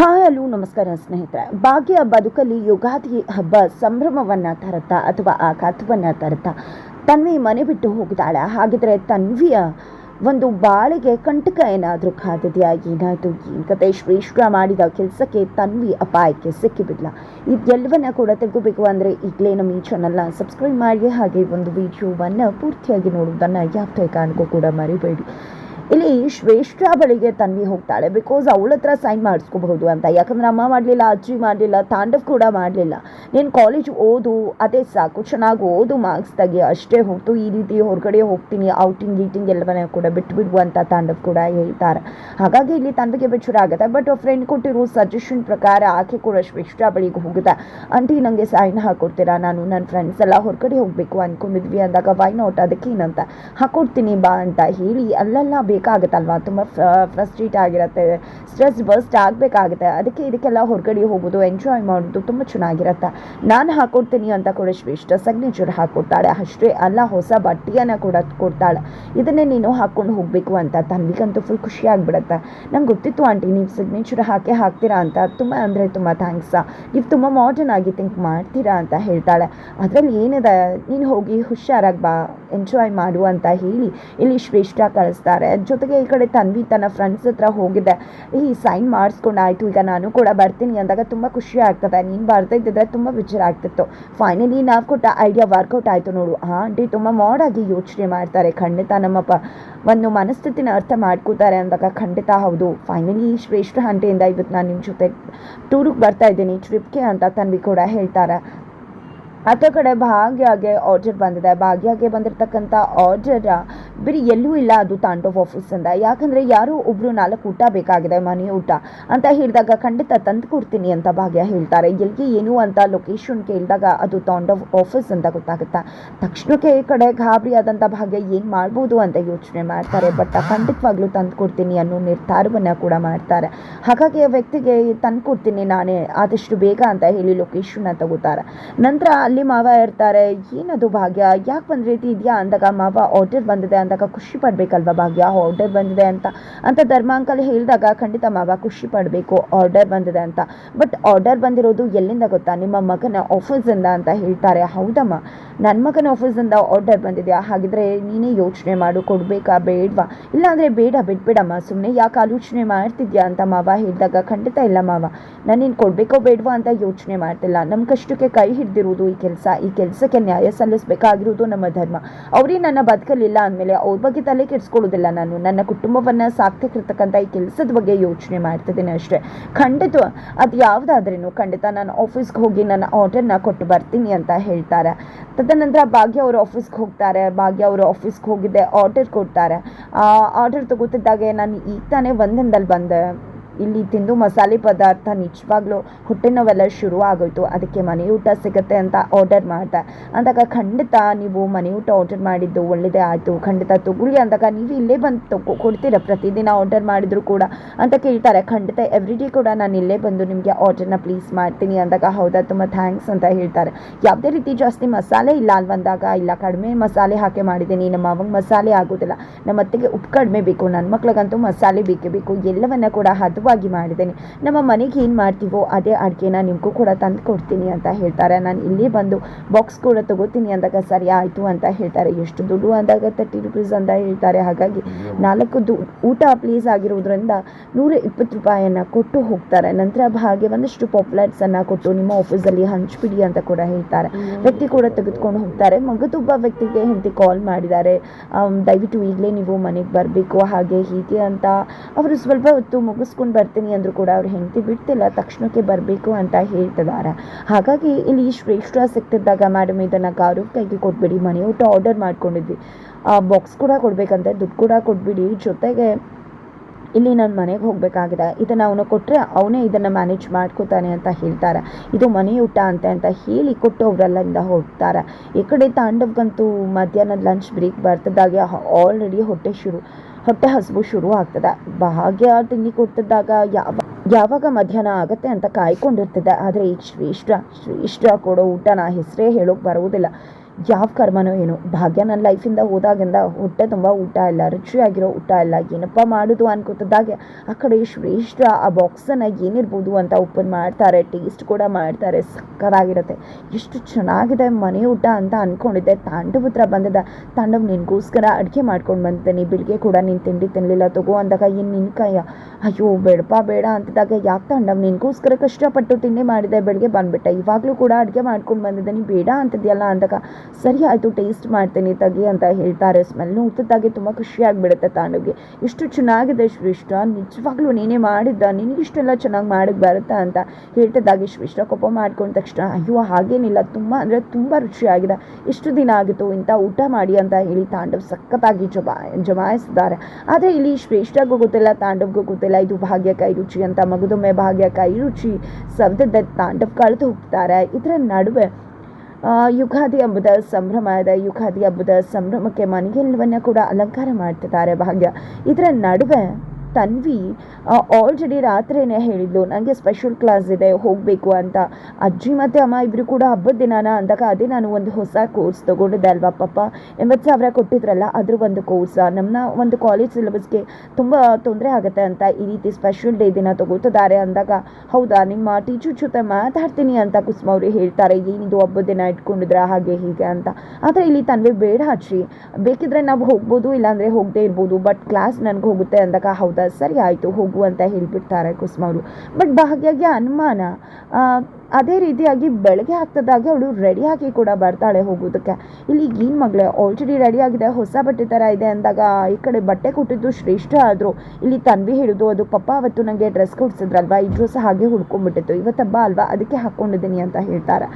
Hi hello ನಮಸ್ಕಾರ ಸ್ನೇಹಿತರೆ. ಭಾಗ್ಯ ಬದುಕಲ್ಲಿ ಯುಗಾದಿ ಹಬ್ಬ ಸಂಭ್ರಮವನ್ನು ತರುತ್ತಾ ಅಥವಾ ಆಘಾತವನ್ನು ತರುತ್ತಾ ತನ್ವಿ ಮನೆ ಬಿಟ್ಟು ಹೋಗಿದ್ದಾಳೆ. ಹಾಗಿದ್ರೆ ತನ್ವಿಯ ಒಂದು ಬಾಳಿಗೆ ಕಂಟಕ ಏನಾದರೂ ಕಾದಿದೆಯಾ ಏನಾಯಿತು? ಏನು ಕತೆ? ಶ್ರೇಷ್ಠ ಮಾಡಿದ ಕೆಲಸಕ್ಕೆ ತನ್ವಿ ಅಪಾಯಕ್ಕೆ ಸಿಕ್ಕಿಬಿಡ್ಲ ಇದೆಲ್ಲವನ್ನ ಕೂಡ ತಿಳ್ಕೋಬೇಕು ಅಂದರೆ ಈಗಲೇ ನಮ್ಮ ಈ ಚಾನಲ್ನ ಸಬ್ಸ್ಕ್ರೈಬ್ ಮಾಡಿ ಹಾಗೆ ಒಂದು ವಿಡಿಯೋವನ್ನು ಪೂರ್ತಿಯಾಗಿ ನೋಡುವುದನ್ನು ಯಾವುದೇ ಕಾರಣಕ್ಕೂ ಕೂಡ ಮರಿಬೇಡಿ. ಇಲ್ಲಿ ಶ್ರೇಷ್ಠ ಬಳಿಗೆ ತನ್ವಿ ಹೋಗ್ತಾಳೆ ಬಿಕಾಸ್ ಅವಳ ಹತ್ರ ಸೈನ್ ಮಾಡಿಸ್ಕೋಬಹುದು ಅಂತ. ಯಾಕಂದ್ರೆ ಅಮ್ಮ ಮಾಡಲಿಲ್ಲ, ಅಜ್ಜಿ ಮಾಡಲಿಲ್ಲ, ತಾಂಡವ್ ಕೂಡ ಮಾಡಲಿಲ್ಲ. ನೀನು ಕಾಲೇಜ್ ಓದು, ಅದೇ ಸಾಕು. ಚೆನ್ನಾಗಿ ಓದು ಮಾರ್ಕ್ಸ್ ತೆಗಿ. ಅಷ್ಟೇ ಹೊರತು ಈ ರೀತಿ ಹೊರಗಡೆ ಹೋಗ್ತೀನಿ ಔಟಿಂಗ್ ಗೀಟಿಂಗ್ ಎಲ್ಲವನ್ನ ಕೂಡ ಬಿಟ್ಟು ಬಿಡುವಂತ ತಾಂಡವ್ ಕೂಡ ಹೇಳ್ತಾರೆ. ಹಾಗಾಗಿ ಇಲ್ಲಿ ತನ್ವಿಗೆ ಬೆಚ್ಚರ ಆಗುತ್ತೆ. ಬಟ್ ಫ್ರೆಂಡ್ ಕೊಟ್ಟಿರೋ ಸಜೆಷನ್ ಪ್ರಕಾರ ಆಕೆ ಕೂಡ ಶ್ರೇಷ್ಠ ಬಳಿಗೆ ಹೋಗುತ್ತೆ. ಅಂತ ನನಗೆ ಸೈನ್ ಹಾಕೊಡ್ತೀರಾ? ನಾನು ನನ್ನ ಫ್ರೆಂಡ್ಸ್ ಎಲ್ಲ ಹೊರಗಡೆ ಹೋಗಬೇಕು ಅಂದ್ಕೊಂಡಿದ್ವಿ. ಅಂದಾಗ ವೈ ನಾಟ್ ಅದಕ್ಕೇನಂತ ಹಾಕೊಡ್ತೀನಿ ಬಾ ಅಂತ ಹೇಳಿ ಅಲ್ಲೆಲ್ಲ ಬೇಕಾಗುತ್ತಲ್ವಾ? ತುಂಬ ಫ್ರಸ್ಟ್ರೇಟ್ ಆಗಿರುತ್ತೆ ಸ್ಟ್ರೆಸ್ ಬರ್ಸ್ಟ್ ಆಗಬೇಕಾಗುತ್ತೆ. ಅದಕ್ಕೆ ಇದಕ್ಕೆಲ್ಲ ಹೊರಗಡೆ ಹೋಗೋದು ಎಂಜಾಯ್ ಮಾಡೋದು ತುಂಬ ಚೆನ್ನಾಗಿರುತ್ತೆ. ನಾನು ಹಾಕ್ಕೊಡ್ತೀನಿ ಅಂತ ಕೂಡ ಶ್ರೇಷ್ಠ ಸಿಗ್ನೇಚರ್ ಹಾಕೊಡ್ತಾಳೆ. ಅಷ್ಟೇ ಅಲ್ಲ, ಹೊಸ ಬಟ್ಟೆಯನ್ನು ಕೂಡ ಕೊಡ್ತಾಳೆ. ಇದನ್ನೇ ನೀನು ಹಾಕ್ಕೊಂಡು ಹೋಗಬೇಕು ಅಂತ ತನ್ವಿಗಂತೂ ಫುಲ್ ಖುಷಿ ಆಗಿಬಿಡುತ್ತೆ. ನಂಗೆ ಗೊತ್ತಿತ್ತು ಆಂಟಿ, ನೀವು ಸಿಗ್ನೇಚರ್ ಹಾಕೇ ಹಾಕ್ತೀರಾ ಅಂತ. ತುಂಬ ಅಂದರೆ ತುಂಬ ಥ್ಯಾಂಕ್ಸ ನೀವು ತುಂಬ ಮಾಡರ್ನ್ ಆಗಿ ಥಿಂಕ್ ಮಾಡ್ತೀರಾ ಅಂತ ಹೇಳ್ತಾಳೆ. ಅದರಲ್ಲಿ ಏನಿದೆ? ನೀನು ಹೋಗಿ ಹುಷಾರಾಗಿ ಬಾ. ಎಂಜಾಯ್ ಮಾಡು ಅಂತ ಹೇಳಿ ಇಲ್ಲಿ ಶ್ರೇಷ್ಠ ಕಳಿಸ್ತಾರೆ. ಜೊತೆಗೆ ಈ ಕಡೆ ತನ್ವಿ ತನ್ನ ಫ್ರೆಂಡ್ಸ್ ಹತ್ರ ಹೋಗಿದ್ದೆ ಈ ಸೈನ್ ಮಾಡಿಸ್ಕೊಂಡು ಆಯಿತು ಈಗ ನಾನು ಕೂಡ ಬರ್ತೀನಿ ಅಂದಾಗ ತುಂಬ ಖುಷಿ ಆಗ್ತದೆ. ನೀನು ಬರ್ತಾ ಇದ್ದಿದ್ರೆ ತುಂಬ ವಿಚಾರ ಆಗ್ತಿತ್ತು. ಫೈನಲಿ ನಾವು ಕೊಟ್ಟ ಐಡಿಯಾ ವರ್ಕೌಟ್ ಆಯಿತು ನೋಡು. ಆ ಆಂಟಿ ತುಂಬ ಮಾಡಾಗಿ ಯೋಚನೆ ಮಾಡ್ತಾರೆ. ಖಂಡಿತ ನಮ್ಮಪ್ಪ ಒಂದು ಮನಸ್ಥಿತಿನ ಅರ್ಥ ಮಾಡ್ಕೋತಾರೆ ಅಂದಾಗ ಖಂಡಿತ ಹೌದು. ಫೈನಲಿ ಶ್ರೇಷ್ಠ ಆಂಟಿಯಿಂದ ಇವತ್ತು ನಾನು ನಿಮ್ಮ ಜೊತೆ ಟೂರಿಗೆ ಬರ್ತಾ ಇದ್ದೀನಿ. ಟ್ರಿಪ್ಗೆ ಅಂತ ತನ್ವಿ ಕೂಡ ಹೇಳ್ತಾರೆ. ಆತ ಕಡೆ ಭಾಗ್ಯಗೆ ಆರ್ಡರ್ ಬಂದಿದೆ. ಭಾಗ್ಯಗೆ ಬಂದಿರತಕ್ಕಂಥ ಆರ್ಡರ್ ಬರೀ ಎಲ್ಲೂ ಇಲ್ಲ ಅದು ತಾಂಡವ್ ಆಫೀಸಿಂದ ಯಾಕಂದರೆ ಯಾರೋ ಒಬ್ಬರು ನಾಲ್ಕು ಊಟ ಬೇಕಾಗಿದೆ, ಮನೆ ಊಟ ಅಂತ ಹೇಳಿದಾಗ ಖಂಡಿತ ತಂದು ಕೊಡ್ತೀನಿ ಅಂತ ಭಾಗ್ಯ ಹೇಳ್ತಾರೆ. ಎಲ್ಲಿಗೆ ಏನು ಅಂತ ಲೊಕೇಶನ್ ಕೇಳಿದಾಗ ಅದು ತಾಂಡವ್ ಆಫೀಸ್ ಅಂತ ಗೊತ್ತಾಗುತ್ತೆ. ತಕ್ಷಣಕ್ಕೆ ಈ ಕಡೆ ಗಾಬರಿ ಆದಂಥ ಭಾಗ್ಯ ಏನು ಮಾಡ್ಬೋದು ಅಂತ ಯೋಚನೆ ಮಾಡ್ತಾರೆ. ಬಟ್ ಖಂಡಿತವಾಗ್ಲೂ ತಂದು ಕೊಡ್ತೀನಿ ಅನ್ನೋ ನಿರ್ಧಾರವನ್ನು ಕೂಡ ಮಾಡ್ತಾರೆ. ಹಾಗಾಗಿ ಆ ವ್ಯಕ್ತಿಗೆ ತಂದು ಕೊಡ್ತೀನಿ ನಾನೇ, ಆದಷ್ಟು ಬೇಗ ಅಂತ ಹೇಳಿ ಲೊಕೇಶನ್ನ ತಗೋತಾರೆ. ನಂತರ ಅಲ್ಲಿ ಮಾವ ಇರ್ತಾರೆ. ಏನದು ಭಾಗ್ಯ? ಯಾಕೆ ಒಂದು ರೀತಿ ಇದೆಯಾ? ಅಂದಾಗ ಮಾವ ಆರ್ಡರ್ ಬಂದಿದೆ. ಅಂದಾಗ, ಖುಷಿ ಪಡಬೇಕಲ್ವ ಭಾಗ್ಯ? ಆರ್ಡರ್ ಬಂದಿದೆ ಅಂತ. ಅಂತ ಧರ್ಮಾಂಕಲ್ ಹೇಳಿದಾಗ, ಖಂಡಿತ ಮಾವ, ಖುಷಿ ಪಡಬೇಕು. ಆರ್ಡರ್ ಬಂದಿದೆ ಅಂತ. ಬಟ್ ಆರ್ಡರ್ ಬಂದಿರೋದು ಎಲ್ಲಿಂದ ಗೊತ್ತಾ? ನಿಮ್ಮ ಮಗನ ಆಫೀಸಿಂದ ಅಂತ ಹೇಳ್ತಾರೆ. ಹೌದಮ್ಮ ನನ್ನ ಮಗನ ಆಫೀಸಿಂದ ಆರ್ಡರ್ ಬಂದಿದೆಯಾ? ಹಾಗಿದ್ರೆ ನೀನೇ ಯೋಚನೆ ಮಾಡು. ಕೊಡಬೇಕಾ? ಬೇಡವಾ? ಇಲ್ಲಾಂದರೆ ಬೇಡ, ಬಿಟ್ಬಿಡಮ್ಮ. ಸುಮ್ಮನೆ ಯಾಕೆ ಆಲೋಚನೆ ಮಾಡ್ತಿದ್ಯಾ ಅಂತ ಮಾವ ಹೇಳಿದಾಗ, ಖಂಡಿತ ಇಲ್ಲ ಮಾವ. ನಾನೇನು ಕೊಡಬೇಕೋ, ಬೇಡವಾ ಅಂತ ಯೋಚನೆ ಮಾಡ್ತಿಲ್ಲ. ನಮ್ಮ ಕಷ್ಟಕ್ಕೆ ಕೈ ಹಿಡ್ದಿರುವುದು ಈ ಕೆಲಸ, ಈ ಕೆಲಸಕ್ಕೆ ನ್ಯಾಯ ಸಲ್ಲಿಸಬೇಕಾಗಿರೋದು ನಮ್ಮ ಧರ್ಮ. ಅವರೇ ನನ್ನ ಬದುಕಲಿಲ್ಲ ಅಂದಮೇಲೆ ಅವ್ರ ಬಗ್ಗೆ ತಲೆ ಕೆಡಿಸ್ಕೊಳ್ಳೋದಿಲ್ಲ ನಾನು. ನನ್ನ ಕುಟುಂಬವನ್ನು ಸಾಕ್ತಿರ್ತಕ್ಕಂಥ ಈ ಕೆಲಸದ ಬಗ್ಗೆ ಯೋಚನೆ ಮಾಡ್ತಿದ್ದೀನಿ ಅಷ್ಟೇ. ಖಂಡಿತ, ಅದು ಯಾವುದಾದ್ರೂ ಖಂಡಿತ ನಾನು ಆಫೀಸ್ಗೆ ಹೋಗಿ ನನ್ನ ಆರ್ಡರ್ನ ಕೊಟ್ಟು ಬರ್ತೀನಿ ಅಂತ ಹೇಳ್ತಾರೆ. ತದನಂತರ ಭಾಗ್ಯ ಅವರು ಆಫೀಸ್ಗೆ ಹೋಗ್ತಾರೆ. ಭಾಗ್ಯ ಅವರು ಆಫೀಸ್ಗೆ ಹೋಗಿದ್ದೆ ಆರ್ಡರ್ ಕೊಡ್ತಾರೆ. ಆರ್ಡರ್ ತಗೋತಿದ್ದಾಗೆ ನಾನು ಈಗ ತಾನೇ ಒಂದಿನದಲ್ಲಿ ಬಂದೆ. ಇಲ್ಲಿ ತಿಂದು ಮಸಾಲೆ ಪದಾರ್ಥ ನಿಜವಾಗ್ಲೂ ಹೊಟ್ಟೆ ನೋವೆಲ್ಲ ಶುರು ಆಗೋಯ್ತು ಅದಕ್ಕೆ ಮನೆ ಊಟ ಸಿಗುತ್ತೆ ಅಂತ ಆರ್ಡರ್ ಮಾಡ್ದೆ. ಅಂದಾಗ ಖಂಡಿತ ನೀವು ಮನೆ ಊಟ ಆರ್ಡರ್ ಮಾಡಿದ್ದು ಒಳ್ಳೆಯದೇ ಆಯಿತು. ಖಂಡಿತ ತಗೊಳ್ಳಿ ಅಂದಾಗ ನೀವು ಇಲ್ಲೇ ಬಂದು ತಗೋ ಕೊಡ್ತೀರಾ. ಪ್ರತಿದಿನ ಆರ್ಡರ್ ಮಾಡಿದ್ರು ಕೂಡ ಅಂತ ಕೇಳ್ತಾರೆ. ಖಂಡಿತ ಎವ್ರಿ ಡೇ ಕೂಡ ನಾನು ಇಲ್ಲೇ ಬಂದು ನಿಮಗೆ ಆರ್ಡರ್ನ ಪ್ಲೀಸ್ ಮಾಡ್ತೀನಿ ಅಂದಾಗ ಹೌದಾ ತುಂಬ ಥ್ಯಾಂಕ್ಸ್ ಅಂತ ಹೇಳ್ತಾರೆ. ಯಾವುದೇ ರೀತಿ ಜಾಸ್ತಿ ಮಸಾಲೆ ಇಲ್ಲ ಬಂದಾಗ ಇಲ್ಲ, ಕಡಿಮೆ ಮಸಾಲೆ ಹಾಕಿ ಮಾಡಿದ್ದೀನಿ. ನಮ್ಮ ಅವಂಗೆ ಮಸಾಲೆ ಆಗೋದಿಲ್ಲ. ನಮ್ಮ ಅತ್ತೆಗೆ ಉಪ್ಪು ಕಡಿಮೆ ಬೇಕು. ನನ್ನ ಮಕ್ಳಿಗಂತೂ ಮಸಾಲೆ ಬೇಕೇ ಬೇಕು. ಎಲ್ಲವನ್ನ ಕೂಡ ಹದವಾಗಿ ಮಾಡಿದ್ದೇನೆ. ನಮ್ಮ ಮನೆಗೆ ಏನು ಮಾಡ್ತೀವೋ ಅದೇ ಅಡುಗೆನ ನಿಮಗೂ ಕೂಡ ತಂದು ಕೊಡ್ತೀನಿ ಅಂತ ಹೇಳ್ತಾರೆ. ನಾನು ಇಲ್ಲಿ ಬಂದು ಬಾಕ್ಸ್ ಕೂಡ ತಗೋತೀನಿ ಅಂದಾಗ ಸರಿ ಆಯಿತು ಅಂತ ಹೇಳ್ತಾರೆ. ಎಷ್ಟು ದುಡ್ಡು ಅಂದಾಗ ತರ್ಟಿ ರುಪೀಸ್ ಅಂತ ಹೇಳ್ತಾರೆ. ಹಾಗಾಗಿ ನಾಲ್ಕು ದು, ಊಟ ಪ್ಲೀಸ್ ಆಗಿರೋದ್ರಿಂದ ನೂರ ಇಪ್ಪತ್ತು ರೂಪಾಯಿಯನ್ನು ಕೊಟ್ಟು ಹೋಗ್ತಾರೆ. ನಂತರ ಹಾಗೆ ಒಂದಷ್ಟು ಪಾಪ್ಯುಲರ್ಸನ್ನು ಕೊಟ್ಟು ನಿಮ್ಮ ಆಫೀಸಲ್ಲಿ ಹಂಚ್ಬಿಡಿ ಅಂತ ಕೂಡ ಹೇಳ್ತಾರೆ. ವ್ಯಕ್ತಿ ಕೂಡ ತೆಗೆದುಕೊಂಡು ಹೋಗ್ತಾರೆ. ಮಗದೊಬ್ಬ ವ್ಯಕ್ತಿಗೆ ಹೆಂಡತಿ ಕಾಲ್ ಮಾಡಿದ್ದಾರೆ. ದಯವಿಟ್ಟು ಈಗಲೇ ನೀವು ಮನೆಗೆ ಬರಬೇಕು. ಹಾಗೆ ಹೀಗೆ ಅಂತ. ಅವರು ಸ್ವಲ್ಪ ಹೊತ್ತು ಮುಗಿಸ್ಕೊಂಡು ಬರ್ತೀನಿ ಅಂದರೂ ಕೂಡ ಅವ್ರ ಹೆಂಡತಿ ಬಿಡ್ತಿಲ್ಲ, ತಕ್ಷಣಕ್ಕೆ ಬರಬೇಕು ಅಂತ ಹೇಳ್ತಿದ್ದಾರೆ. ಹಾಗಾಗಿ ಇಲ್ಲಿ ಶ್ರೇಷ್ಠ ಸಿಕ್ತಿದ್ದಾಗ ಮೇಡಮ್ ಇದನ್ನು ಗೌರವ್ ಕೈಗೆ ಕೊಟ್ಬಿಡಿ, ಮನೆ ಊಟ ಆರ್ಡರ್ ಮಾಡ್ಕೊಂಡಿದ್ವಿ. ಆ ಬಾಕ್ಸ್ ಕೂಡ ಕೊಡಬೇಕಂತ, ದುಡ್ಡು ಕೂಡ ಕೊಟ್ಬಿಡಿ. ಜೊತೆಗೆ ಇಲ್ಲಿ ನಾನು ಮನೆಗೆ ಹೋಗಬೇಕಾಗಿದೆ. ಇದನ್ನು ಅವನು ಕೊಟ್ಟರೆ ಅವನೇ ಇದನ್ನು ಮ್ಯಾನೇಜ್ ಮಾಡ್ಕೋತಾನೆ ಅಂತ ಹೇಳ್ತಾರೆ. ಇದು ಮನೆ ಊಟ ಅಂತ ಅಂತ ಹೇಳಿ ಕೊಟ್ಟು ಅವರಲ್ಲಿಂದ ಹೋಗ್ತಾರೆ. ಈ ಕಡೆ ತಾಂಡವ್ಗಂತೂ ಮಧ್ಯಾಹ್ನದ ಲಂಚ್ ಬ್ರೇಕ್ ಬರ್ತದಾಗೆ, ಆಲ್ರೆಡಿ ಹೊಟ್ಟೆ ಶುರು. ಹೊಟ್ಟೆ ಹಸಿವು ಶುರು ಆಗ್ತದೆ. ಭಾಗ್ಯ ತಿಂಡಿ ಕೊಡ್ತಿದ್ದಾಗ ಯಾವ, ಯಾವಾಗ ಮಧ್ಯಾಹ್ನ ಆಗತ್ತೆ ಅಂತ ಕಾಯ್ಕೊಂಡಿರ್ತದೆ ಆದರೆ ಈಗ ಶ್ರೇಷ್ಠ ಶ್ರೇಷ್ಠ ಕೊಡೋ ಊಟನ ಹೆಸರೇ ಹೇಳೋಕೆ ಬರುವುದಿಲ್ಲ. ಯಾವ ಕರ್ಮನೋ ಏನು. ಭಾಗ್ಯ ನನ್ನ ಲೈಫಿಂದ ಹೋದಾಗಿಂದ ಹೊಟ್ಟೆ ತುಂಬ ಊಟ ಇಲ್ಲ ರುಚಿಯಾಗಿರೋ ಊಟ ಇಲ್ಲ, ಏನಪ್ಪ ಮಾಡೋದು ಅನ್ಕೋತಿದ್ದಾಗೆ ಆ ಕಡೆ ಶ್ರೇಷ್ಠ, ಆ ಬಾಕ್ಸನ್ನು ಏನಿರ್ಬೋದು ಅಂತ ಓಪನ್ ಮಾಡ್ತಾರೆ ಟೇಸ್ಟ್ ಕೂಡ ಮಾಡ್ತಾರೆ ಸಕ್ಕತ್ತಾಗಿರುತ್ತೆ ಎಷ್ಟು ಚೆನ್ನಾಗಿದೆ ಮನೆ ಊಟ ಅಂತ ಅಂದ್ಕೊಂಡಿದ್ದೆ ತಾಂಡವ್ ಹತ್ರ ಬಂದಿದ್ದ. ತಾಂಡವ್, ನಿನಗೋಸ್ಕರ ಅಡುಗೆ ಮಾಡ್ಕೊಂಡು ಬಂದಿದ್ದೀನಿ. ಬೆಳಿಗ್ಗೆ ಕೂಡ ನೀನು ತಿಂಡಿ ತಿನ್ನಲಿಲ್ಲ ತಗೋ ಅಂದಾಗ ಏನು ನಿನ್ನ ಕೈಯ? ಅಯ್ಯೋ, ಬೇಡಪ್ಪ, ಬೇಡ ಅಂತಿದ್ದಾಗ ಯಾಕೆ ತಾಂಡವ್? ನಿನಗೋಸ್ಕರ ಕಷ್ಟಪಟ್ಟು ತಿಂಡಿ ಮಾಡಿದೆ ಬೆಳಿಗ್ಗೆ ಬಂದುಬಿಟ್ಟೆ. ಇವಾಗಲೂ ಕೂಡ ಅಡುಗೆ ಮಾಡ್ಕೊಂಡು ಬಂದಿದ್ದೀನಿ. ಬೇಡ ಅಂತಿದೆಯಲ್ಲ ಅಂದಾಗ ಸರಿ ಆಯಿತು ಟೇಸ್ಟ್ ಮಾಡ್ತೀನಿ, ತಗಿ ಅಂತ ಹೇಳ್ತಾರೆ. ಸ್ಮೆಲ್ ಉತ್ತಾಗಿ ತುಂಬ ಖುಷಿಯಾಗಿಬಿಡುತ್ತೆ ತಾಂಡವ್ಗೆ. ಇಷ್ಟು ಚೆನ್ನಾಗಿದೆ ಶ್ರೇಷ್ಠ, ನಿಜವಾಗ್ಲೂ ನೀನೇ ಮಾಡಿದ್ದ, ನಿನಗಿಷ್ಟೆಲ್ಲ ಚೆನ್ನಾಗಿ ಮಾಡಕ್ಕೆ ಬರುತ್ತಾ ಅಂತ ಹೇಳ್ತಿದ್ದಾಗೆ ಶ್ರೇಷ್ಠ. ಕೋಪ ಮಾಡ್ಕೊಂಡ ತಕ್ಷಣ, ಅಯ್ಯೋ, ಹಾಗೇನಿಲ್ಲ, ತುಂಬ ಅಂದರೆ ತುಂಬ ರುಚಿಯಾಗಿದೆ. ಎಷ್ಟು ದಿನ ಆಗಿತ್ತು, ಇಂಥ ಊಟ ಮಾಡಿ ಅಂತ ಹೇಳಿ ತಾಂಡವ್ ಸಖತ್ತಾಗಿ ಜಮಾ ಜಮಾಯಿಸಿದ್ದಾರೆ. ಆದರೆ ಇಲ್ಲಿ ಶ್ರೇಷ್ಠಗೂ ಗೊತ್ತಿಲ್ಲ, ತಾಂಡವ್ಗೂ ಗೊತ್ತಿಲ್ಲ. ಇದು ಭಾಗ್ಯಕಾಯಿ ರುಚಿ ಅಂತ, ಮಗದೊಮ್ಮೆ ಭಾಗ್ಯಕಾಯಿ ರುಚಿ ಸವ್ದದ್ದ ತಾಂಡವ್ ಕಳೆದು ಹೋಗ್ತಾರೆ. ಇದರ ನಡುವೆ ಯುಗಾದಿ ಹಬ್ಬದ ಸಂಭ್ರಮ ಇದೆ ಯುಗಾದಿ ಹಬ್ಬದ ಸಂಭ್ರಮಕ್ಕೆ ಮನೆಗೆಲ್ಲವನ್ನ ಕೂಡ ಅಲಂಕಾರ ಮಾಡ್ತಿದ್ದಾರೆ ಭಾಗ್ಯ. ಇದರ ನಡುವೆ ತನ್ವಿ ಆಲ್ರೆಡಿ ರಾತ್ರಿನೇ ಹೇಳಿದ್ಲು ನನಗೆ ಸ್ಪೆಷಲ್ ಕ್ಲಾಸ್ ಇದೆ, ಹೋಗಬೇಕು ಅಂತ. ಅಜ್ಜಿ ಮತ್ತು ಅಮ್ಮ ಇಬ್ಬರು ಕೂಡ ಹಬ್ಬದ ದಿನಾನ ಅಂದಾಗ ಅದೇ ನಾನು ಒಂದು ಹೊಸ ಕೋರ್ಸ್ ತೊಗೊಂಡಿದ್ದೆ ಅಲ್ವಾ ಪಾಪ. ಎಂಬತ್ತು ಸಾವಿರ ಕೊಟ್ಟಿದ್ರಲ್ಲ, ಅದ್ರ ಒಂದು ಕೋರ್ಸ ನಮ್ಮನ್ನ ಒಂದು ಕಾಲೇಜ್ ಸಿಲೆಬಸ್ಗೆ ತುಂಬ ತೊಂದರೆ ಆಗುತ್ತೆ ಅಂತ ಈ ರೀತಿ ಸ್ಪೆಷಲ್ ಡೇ ದಿನ ತಗೋತಿದ್ದಾರೆ ಅಂದಾಗ, ಹೌದಾ, ನಿಮ್ಮ ಟೀಚರ್ ಜೊತೆ ಮಾತಾಡ್ತೀನಿ ಅಂತ ಕುಸುಮ ಅವರು ಹೇಳ್ತಾರೆ, ಏನಿದು ಹಬ್ಬದ ದಿನ ಇಟ್ಕೊಂಡಿದ್ರ, ಹಾಗೆ ಹೀಗೆ ಅಂತ. ಆದರೆ ಇಲ್ಲಿ ತನ್ವಿ ಬೇಡ ಹಚ್ಚಿ ಬೇಕಿದ್ರೆ ನಾವು ಹೋಗ್ಬೋದು, ಇಲ್ಲಾಂದರೆ ಹೋಗದೆ ಇರ್ಬೋದು ಬಟ್ ಕ್ಲಾಸ್ ನನಗೆ ಹೋಗುತ್ತೆ ಅಂದಾಗ, ಹೌದಾ ಸರಿ, ಆಯಿತು, ಹೋಗು ಅಂತ ಹೇಳಿಬಿಡ್ತಾರೆ ಕುಸುಮ ಅವರು. ಬಟ್ ಭಾಗ್ಯಗೆ ಅನುಮಾನ ಅದೇ ರೀತಿಯಾಗಿ ಬೆಳಗ್ಗೆ ಆಗ್ತದಾಗೆ ಅವಳು ರೆಡಿ ಆಗಿ ಕೂಡ ಬರ್ತಾಳೆ ಹೋಗೋದಕ್ಕೆ. ಇಲ್ಲಿ ಏನು ಮಗಳೇ ಆಲ್ರೆಡಿ ರೆಡಿ ಆಗಿದೆ, ಹೊಸ ಬಟ್ಟೆ ಥರ ಇದೆ ಅಂದಾಗ ಈ ಕಡೆ ಬಟ್ಟೆ ಕೊಟ್ಟಿದ್ದು ಶ್ರೇಷ್ಠ ಆದರು. ಇಲ್ಲಿ ತನ್ವಿ ಹಿಡಿದು ಅದು ಪಪ್ಪ ಅವತ್ತು ನನಗೆ ಡ್ರೆಸ್ ಕೊಡ್ಸಿದ್ರಲ್ವಾ? ಈ ಸಹ ಹಾಗೆ ಹುಡ್ಕೊಂಡ್ಬಿಟ್ಟಿತ್ತು. ಇವತ್ತು ಹಬ್ಬ ಅಲ್ವಾ? ಅದಕ್ಕೆ ಹಾಕ್ಕೊಂಡಿದ್ದೀನಿ ಅಂತ ಹೇಳ್ತಾರೆ.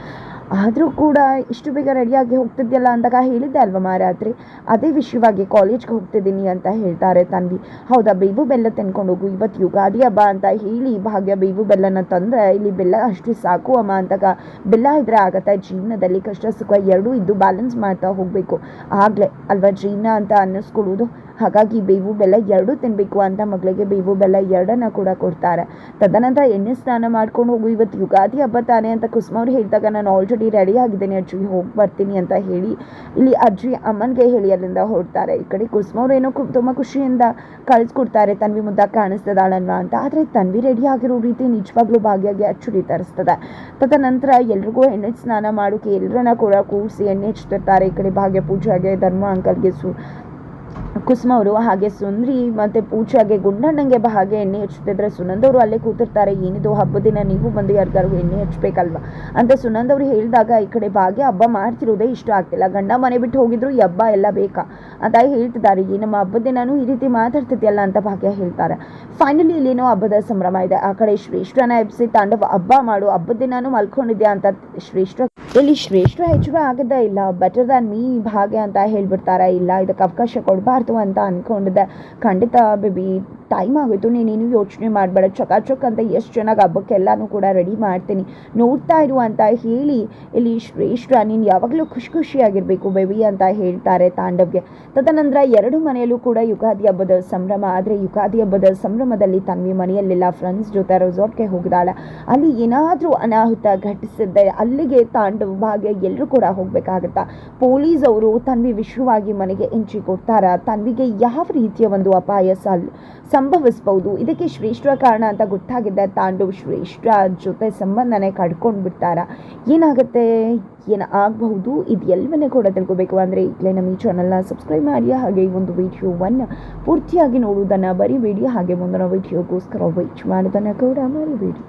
ಆದರೂ ಕೂಡ ಇಷ್ಟು ಬೇಗ ರೆಡಿಯಾಗಿ ಹೋಗ್ತಿದ್ಯಲ್ಲ ಅಂದಾಗ ಹೇಳಿದ್ದೆ ಅಲ್ವಾ ಮಾರಾತ್ರಿ ಅದೇ ವಿಷಯವಾಗಿ ಕಾಲೇಜ್ಗೆ ಹೋಗ್ತಿದ್ದೀನಿ ಅಂತ ಹೇಳ್ತಾರೆ ತನ್ವಿ. ಹೌದಾ, ಬೇವು ಬೆಲ್ಲ ತಿನ್ಕೊಂಡು ಹೋಗು ಇವತ್ತು ಯುಗಾದಿ ಹಬ್ಬ ಅಂತ ಹೇಳಿ ಭಾಗ್ಯ ಬೇವು ಬೆಲ್ಲನ ತಂದರೆ ಇಲ್ಲಿ ಬೆಲ್ಲ ಅಷ್ಟು ಸಾಕು ಅಮ್ಮ ಅಂದಾಗ ಬೆಲ್ಲ ಇದ್ರೆ ಆಗತ್ತೆ, ಜೀವನದಲ್ಲಿ ಕಷ್ಟ ಸುಖ ಎರಡೂ ಇದ್ದು ಬ್ಯಾಲೆನ್ಸ್ ಮಾಡ್ತಾ ಹೋಗಬೇಕು. ಆಗಲೇ ಅಲ್ವಾ ಜೀವನ ಅಂತ ಅನ್ನಿಸ್ಕೊಳ್ಳೋದು ಹಾಗಾಗಿ ಬೇವು ಬೆಲ್ಲ ಎರಡೂ ತಿನ್ನಬೇಕು ಅಂತ ಮಗಳಿಗೆ ಬೇವು ಬೆಲ್ಲ ಎರಡನ್ನ ಕೂಡ ಕೊಡ್ತಾರೆ. ತದನಂತರ ಎಣ್ಣೆ ಸ್ನಾನ ಮಾಡ್ಕೊಂಡು ಹೋಗು ಇವತ್ತು ಯುಗಾದಿ ಹಬ್ಬ ತಾನೆ ಅಂತ ಕುಸುಮ ಅವ್ರು ಹೇಳಿದಾಗ ನಾನು ಆಲ್ರೆಡಿ ರೆಡಿ ಆಗಿದ್ದೇನೆ, ಅಜ್ಜಿ. ಹೋಗಿ ಬರ್ತೀನಿ ಅಂತ ಹೇಳಿ. ಇಲ್ಲಿ ಅಜ್ಜಿ ಅಮ್ಮನಿಗೆ ಹೇಳಿ, ಅಲ್ಲಿಂದ ಹೊರಡ್ತಾರೆ. ಈ ಕಡೆ ಕುಸುಮ ಅವ್ರು ಏನೋ ಕು- ತುಂಬ ಖುಷಿಯಿಂದ ಕಳಿಸ್ಕೊಡ್ತಾರೆ. ತನ್ವಿ ಮುದ್ದ ಕಾಣಿಸ್ತದಾಳಲ್ವಾ ಅಂತ. ಆದರೆ ತನ್ವಿ ರೆಡಿ ಆಗಿರೋ ರೀತಿ ನಿಜವಾಗ್ಲೂ ಭಾಗ್ಯಾಗಿ ಅಚ್ಚುರಿ ತರಿಸ್ತದೆ. ತದನಂತರ ಎಲ್ರಿಗೂ ಎಣ್ಣೆ ಸ್ನಾನ ಮಾಡೋಕೆ ಎಲ್ಲರನ್ನ ಕೂಡ ಕೂರಿಸಿ, ಎಣ್ಣೆ ಹಚ್ತಿರ್ತಾರೆ. ಈ ಕಡೆ ಭಾಗ್ಯ ಪೂಜೆಗೆ, ಧರ್ಮ ಅಂಕಲ್ಗೆ ಸು ಕುಸುಮ ಅವರು, ಹಾಗೆ ಸುಂದ್ರಿ ಮತ್ತೆ ಪೂಜಾಗೆ ಗುಂಡಣ್ಣಂಗೆ ಹಾಗೆ ಎಣ್ಣೆ ಹಚ್ಚುತ್ತಿದ್ರೆ ಸುನಂದ್ ಅವರು ಅಲ್ಲೇ ಕೂತಿರ್ತಾರೆ. ಏನಿದು ಹಬ್ಬದ ದಿನ, ನೀವು ಬಂದು ಯಾರಿಗಾರು ಎಣ್ಣೆ ಹಚ್ಬೇಕಲ್ವಾ ಅಂತ ಸುನಂದ್ ಅವರು ಹೇಳಿದಾಗ ಈ ಕಡೆ ಭಾಗ್ಯ ಹಬ್ಬ ಮಾಡ್ತಿರೋದೇ ಇಷ್ಟ ಆಗ್ತಿಲ್ಲ. ಗಂಡ ಮನೆ ಬಿಟ್ಟು ಹೋಗಿದ್ರು ಈ ಹಬ್ಬ ಎಲ್ಲ ಬೇಕಾ? ಅಂತ ಹೇಳ್ತಿದ್ದಾರೆ. ಈ ನಮ್ಮ ಹಬ್ಬದ ದಿನಾನು ಈ ರೀತಿ ಮಾತಾಡ್ತಿದ್ಯಲ್ಲ ಅಂತ ಭಾಗ್ಯ ಹೇಳ್ತಾರೆ. ಫೈನಲಿ ಇಲ್ಲೇನೋ ಹಬ್ಬದ ಸಂಭ್ರಮ ಇದೆ. ಆ ಕಡೆ ಶ್ರೇಷ್ಠನ ಎಬ್ಸಿ ತಾಂಡವ, ಹಬ್ಬ ಮಾಡು, ಹಬ್ಬದ ದಿನಾನು ಮಲ್ಕೊಂಡಿದ್ಯಾ ಅಂತ ಶ್ರೇಷ್ಠ? ಇಲ್ಲಿ ಶ್ರೇಷ್ಠ ಹೆಚ್ಚು ಆಗದೇ ಇಲ್ಲ ಬೆಟರ್ ದ್ಯಾನ್ ಮೀ ಭಾಗ್ಯ ಅಂತ ಹೇಳ್ಬಿಡ್ತಾರ? ಇಲ್ಲ, ಇದಕ್ಕೆ ಅವಕಾಶ ಕೊಡಬಾರ್ದು. ಅಂತ ಅಂದ್ಕೊಂಡಿದ್ದೆ ಖಂಡಿತ ಬೇಬಿ ಟೈಮ್ ಆಗೋಯ್ತು. ನೀನೇನು ಯೋಚನೆ ಮಾಡಬೇಡ. ಚಕಾಚಕ್ ಅಂತ ಎಷ್ಟು ಚೆನ್ನಾಗಿ ಹಬ್ಬಕ್ಕೆಲ್ಲನೂ ಕೂಡ ರೆಡಿ ಮಾಡ್ತೀನಿ. ನೋಡ್ತಾ ಇರು ಅಂತ ಹೇಳಿ ಇಲ್ಲಿ ಶ್ರೇಷ್ಠ, ನೀನು ಯಾವಾಗಲೂ ಖುಷಿ ಖುಷಿಯಾಗಿರಬೇಕು ಬೇಬಿ ಅಂತ ಹೇಳ್ತಾರೆ ತಾಂಡವ್ಗೆ. ತದನಂತರ ಎರಡು ಮನೆಯಲ್ಲೂ ಕೂಡ ಯುಗಾದಿ ಹಬ್ಬದ ಸಂಭ್ರಮ. ಆದರೆ ಯುಗಾದಿ ಹಬ್ಬದ ಸಂಭ್ರಮದಲ್ಲಿ ತನ್ವಿ ಮನೆಯಲ್ಲೆಲ್ಲ ಫ್ರೆಂಡ್ಸ್ ಜೊತೆ ರೆಸಾರ್ಟ್ಗೆ ಹೋಗಿದ್ದಾಳೆ ಅಲ್ಲಿ ಏನಾದರೂ ಅನಾಹುತ ಘಟಿಸಿದ್ದೆ ಅಲ್ಲಿಗೆ ತಾಂಡವ್ ಭಾಗ್ಯ ಎಲ್ಲರೂ ಕೂಡ ಹೋಗಬೇಕಾಗತ್ತಾ? ಪೊಲೀಸ್ ಅವರು ತನ್ವಿ ವಿಶ್ವವಾಗಿ ಮನೆಗೆ ಎಂಟ್ರಿ ಕೊಡ್ತಾರ? ತನ್ವಿಗೆ ಯಾವ ರೀತಿಯ ಒಂದು ಅಪಾಯ ಸಲ್ ಸಂಭವಿಸ್ಬೋದು ಇದಕ್ಕೆ ಶ್ರೇಷ್ಠ ಕಾರಣ ಅಂತ ಗೊತ್ತಾಗಿದ್ದ ತಾಂಡು ಶ್ರೇಷ್ಠ ಜೊತೆ ಸಂಬಂಧನೇ ಕಡ್ಕೊಂಡು ಬಿಡ್ತಾರ ಏನಾಗುತ್ತೆ? ಏನು ಆಗಬಹುದು ಇದು ಎಲ್ಲವನ್ನೇ ಕೂಡ ತಿಳ್ಕೊಬೇಕು. ಅಂದರೆ ಈಗಲೇ ನಮ್ಮ ಈ ಚಾನಲ್ನ ಸಬ್ಸ್ಕ್ರೈಬ್ ಮಾಡಿ, ಹಾಗೆ ಈ ಒಂದು ವಿಡಿಯೋವನ್ನು ಪೂರ್ತಿಯಾಗಿ ನೋಡುವುದನ್ನು ವಿಡಿಯೋ ಹಾಗೆ ಮುಂದಿನ ವಿಡಿಯೋಗೋಸ್ಕರ ವೆಯ್ಟ್ ಮಾಡೋದನ್ನು ಕೂಡ ಮರಿಬೇಡಿ.